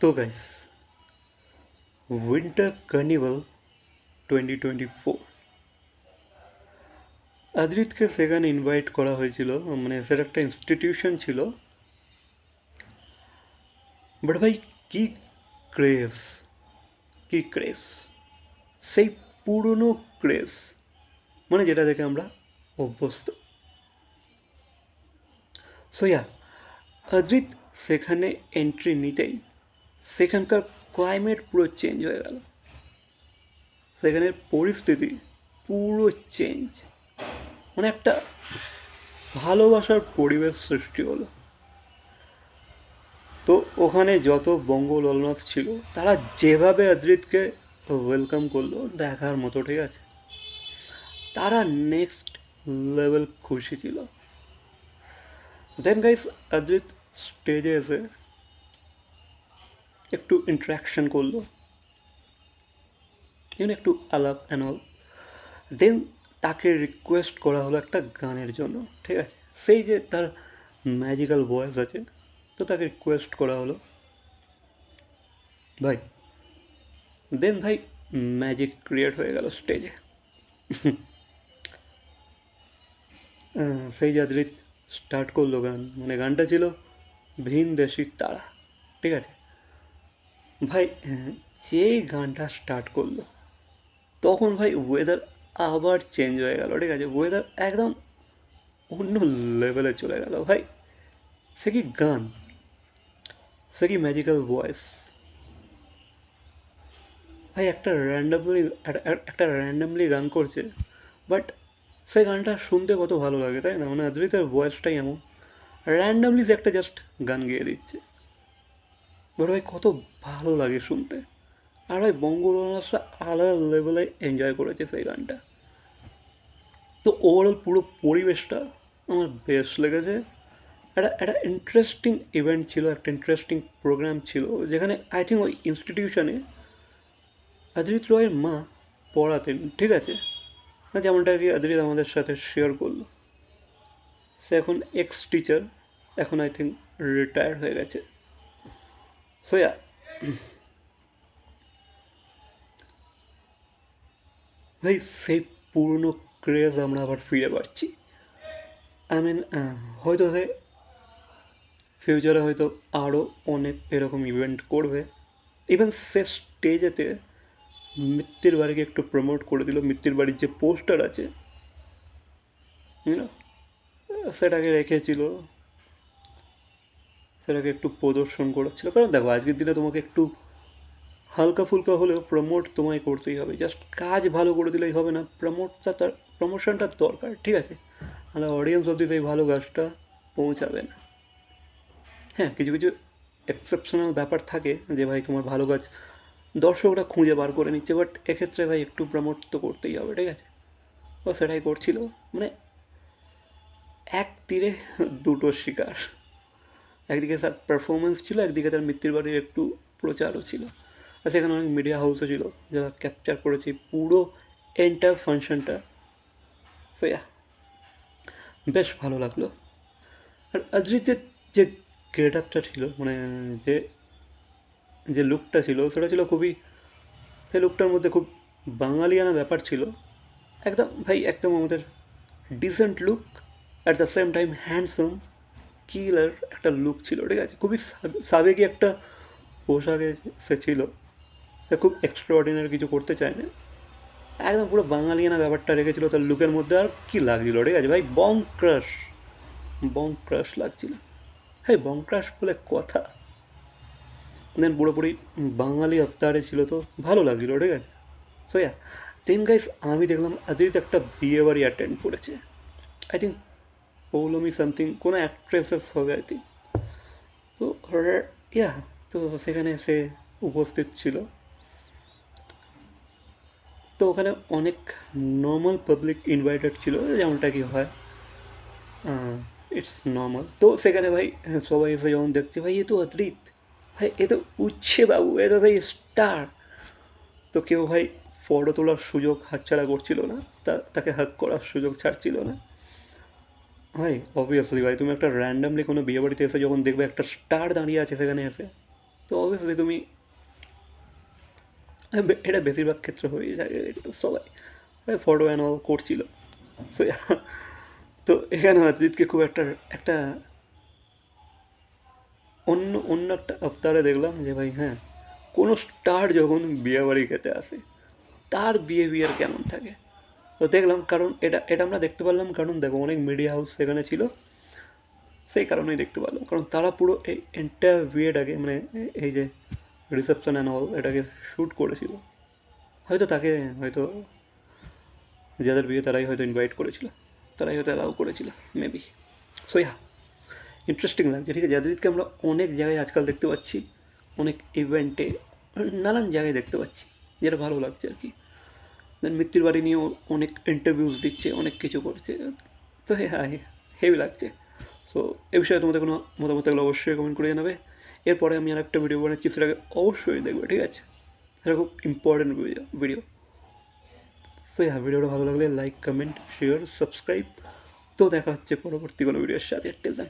তো guys winter carnival twenty twenty four আদ্রিতকে সেখানে invite করা হয়েছিল মানে সেটা একটা ইনস্টিটিউশন ছিল। বাট ভাই, কি ক্রেজ কি ক্রেজ সেই পুরনো ক্রেজ মানে যেটা দেখে আমরা অভ্যস্ত। সো ইয়া সেখানে এন্ট্রি নিতেই সেখানকার ক্লাইমেট পুরো চেঞ্জ হয়ে গেল। সেখানের পরিস্থিতি পুরো চেঞ্জ মানে একটা ভালোবাসার পরিবেশ সৃষ্টি হলো। তো ওখানে যত বঙ্গ ললনাথ ছিল, তারা যেভাবে অদ্রিতকে ওয়েলকাম করল, দেখার মতো, ঠিক আছে? তারা নেক্সট লেভেল খুশি ছিল। দেন গাইস অদ্রিত স্টেজে এসে একটু ইন্টারাকশন করল। যেন একটু আলাপ অ্যান্ড অল দেন তাকে রিকোয়েস্ট করা হলো একটা গানের জন্য, ঠিক আছে? সেই যে তার ম্যাজিক্যাল ভয়েস আছে, তো তাকে রিকোয়েস্ট করা হলো। ভাই দেন ভাই ম্যাজিক ক্রিয়েট হয়ে গেল স্টেজে সেই যাদ্রিত স্টার্ট করল গান। মানে গানটা ছিল ভিন দেশির তারা, ঠিক আছে? ভাই হ্যাঁ, যেই গানটা স্টার্ট করল তখন ভাই ওয়েদার আবার চেঞ্জ হয়ে গেল ঠিক আছে? ওয়েদার একদম অন্য লেভেলে চলে গেল ভাই। সে কি গান? সে কি ম্যাজিক্যাল ভয়েস ভাই একটা র্যান্ডামলি একটা র্যান্ডামলি গান করছে বাট সে গানটা শুনতে কত ভালো লাগে তাই না? মানে অদ্রিতের ভয়েসটাই এমন। র্যান্ডামলি সে একটা জাস্ট গান গেয়ে দিচ্ছে। বাট ভাই কত ভালো লাগে শুনতে। আর ভাই বঙ্গলনাথরা আলাদা লেভেলে এনজয় করেছে সেই গানটা। তো ওভারঅল পুরো পরিবেশটা আমার বেশ লেগেছে। একটা একটা ইন্টারেস্টিং ইভেন্ট ছিল, একটা ইন্টারেস্টিং প্রোগ্রাম ছিল, যেখানে আই থিঙ্ক ওই ইনস্টিটিউশনে অদ্রিত রয়ের মা পড়াতেন, ঠিক আছে? যেমনটা কি অদ্রিত আমাদের সাথে শেয়ার করল। সে এখন এক্স টিচার এখন আই থিঙ্ক রিটায়ার হয়ে গেছে। সো ইয়া ভাই সেই পুরনো ক্রেজ আমরা আবার ফিরে পাচ্ছি। আই মিন হয়তো সে ফিউচারে হয়তো আরও অনেক এরকম ইভেন্ট করবে। ইভেন সে স্টেজেতে মিত্তির বাড়িকে একটু প্রমোট করে দিল। মিত্তির বাড়ির যে পোস্টার আছে সেটাকে রেখেছিল। সেটাকে একটু প্রদর্শন করেছিল কারণ দেখো, আজকের দিনে তোমাকে একটু হালকা ফুলকা হলেও প্রমোট তোমায় করতেই হবে। জাস্ট কাজ ভালো করে দিলেই হবে না। প্রমোটটা তার প্রমোশনটা দরকার, ঠিক আছে? তাহলে অডিয়েন্স অবধি সেই ভালো গাছটা পৌঁছাবে না। হ্যাঁ কিছু কিছু এক্সেপশনাল ব্যাপার থাকে যে ভাই তোমার ভালো গাছ দর্শকরা খুঁজে বার করে নিচ্ছে বাট এক্ষেত্রে ভাই একটু প্রমোট তো করতেই হবে, ঠিক আছে? ও সেটাই করছিল। মানে এক তীরে দুটো শিকার। একদিকে তার পারফরমেন্স ছিল, একদিকে তার মৃত্যুর বাড়ির একটু প্রচারও ছিল। আর সেখানে অনেক মিডিয়া হাউসও ছিল, যারা ক্যাপচার করেছে পুরো এন্টার ফাংশনটা সো ইয়া বেশ ভালো লাগল। আর অদ্রিতের যে গেট আপটা ছিল মানে যে যে লুকটা ছিল, সেটা ছিল খুবই, সেই লুকটার মধ্যে খুব বাঙালিয়ানা ব্যাপার ছিল। একদম, ভাই, একদম আমাদের decent look at the same time handsome killer একটা লুক ছিল, ঠিক আছে? খুবই সাবে- সাবেকি একটা পোশাকে সে ছিল। খুব এক্সট্রাঅর্ডিনারি কিছু করতে চায় না একদম পুরো বাঙালিয়ানা ব্যাপারটা রেখেছিল তার লুকের মধ্যে। আর কি লাগছিল, ঠিক আছে? ভাই বং ক্রাশ বং ক্রাশ লাগছিল। হ্যাঁ বং ক্রাশ বলে কথা। দেন পুরোপুরি বাঙালি আবতারে ছিল তো, ভালো লাগছিল, ঠিক আছে? সো ইয়া দেন গাইস আমি দেখলাম আদিত একটা বিয়ে বাড়ি অ্যাটেন্ড করেছে। আই থিঙ্ক পৌলমি সামথিং কোনো অ্যাক্ট্রেসেস হবে আই থিঙ্ক তো ইয়া তো সেখানে সে উপস্থিত ছিল। তো ওখানে অনেক নর্মাল পাবলিক ইনভাইটেড ছিল, যেমনটা কি হয় ইটস নর্মাল তো সেখানে ভাই সবাই এসে যখন দেখছে, ভাই, এ তো অদ্রিত। ভাই, এ তো উচ্ছে বাবু, এ তো ভাই স্টার তো কেউ ভাই ফটো তোলার সুযোগ হাতছাড়া করছিল না তাকে হাক করার সুযোগ ছাড়ছিল না। ভাই অবভিয়াসলি ভাই, তুমি একটা র্যান্ডামলি কোনো বিয়ে বাড়িতে এসে যখন দেখবে একটা স্টার দাঁড়িয়ে আছে সেখানে এসে, তো অবভিয়াসলি তুমি এটা বেশিরভাগ ক্ষেত্রে হয়ে তো সবাই। ফটো অ্যান্ড অল করছিল। তো এখানে অজিতকে খুব একটা একটা অন্য অন্য একটা আফতারে দেখলাম যে ভাই হ্যাঁ কোনো স্টার যখন বিয়ে বাড়ি খেতে আসে, তার বিহেভিয়ার কেমন থাকে? তো দেখলাম কারণ এটা এটা আমরা দেখতে পারলাম কারণ দেখো অনেক মিডিয়া হাউস সেখানে ছিল। সেই কারণেই দেখতে পারলাম। কারণ তারা পুরো এই এন্টায়ার বিয়েটাকে মানে এই যে রিসেপশন অ্যান্ড অল এটাকে শ্যুট করেছিল। হয়তো তাকে হয়তো যাদের বিয়ে তারাই হয়তো ইনভাইট করেছিল। তারাই হয়তো অ্যালাউ করেছিল মেবি সো ইয়া ইন্টারেস্টিং লাগছে। ঠিক আছে যাদেরকে আমরা অনেক জায়গায় আজকাল দেখতে পাচ্ছি। অনেক ইভেন্টে নানান জায়গায় দেখতে পাচ্ছি। যেটা ভালো লাগছে আর কি। দেন মৃত্যুর বাড়ি নিয়েও অনেক ইন্টারভিউজ দিচ্ছে, অনেক কিছু করছে। তো হ্যাঁ হেভি লাগছে। সো এ বিষয়ে তোমাদের কোনো মতামত থাকলে অবশ্যই কমেন্ট করে জানাবে। এরপরে আমি আর একটা ভিডিও বানাচ্ছি, সেটাকে অবশ্যই দেখবে, ঠিক আছে? সেটা খুব ইম্পর্টেন্ট ভিডিও ভিডিও তো হ্যাঁ ভিডিওটা ভালো লাগলে লাইক কমেন্ট শেয়ার সাবস্ক্রাইব তো দেখা হচ্ছে পরবর্তী কোনো ভিডিওর সাথে। টেল দেন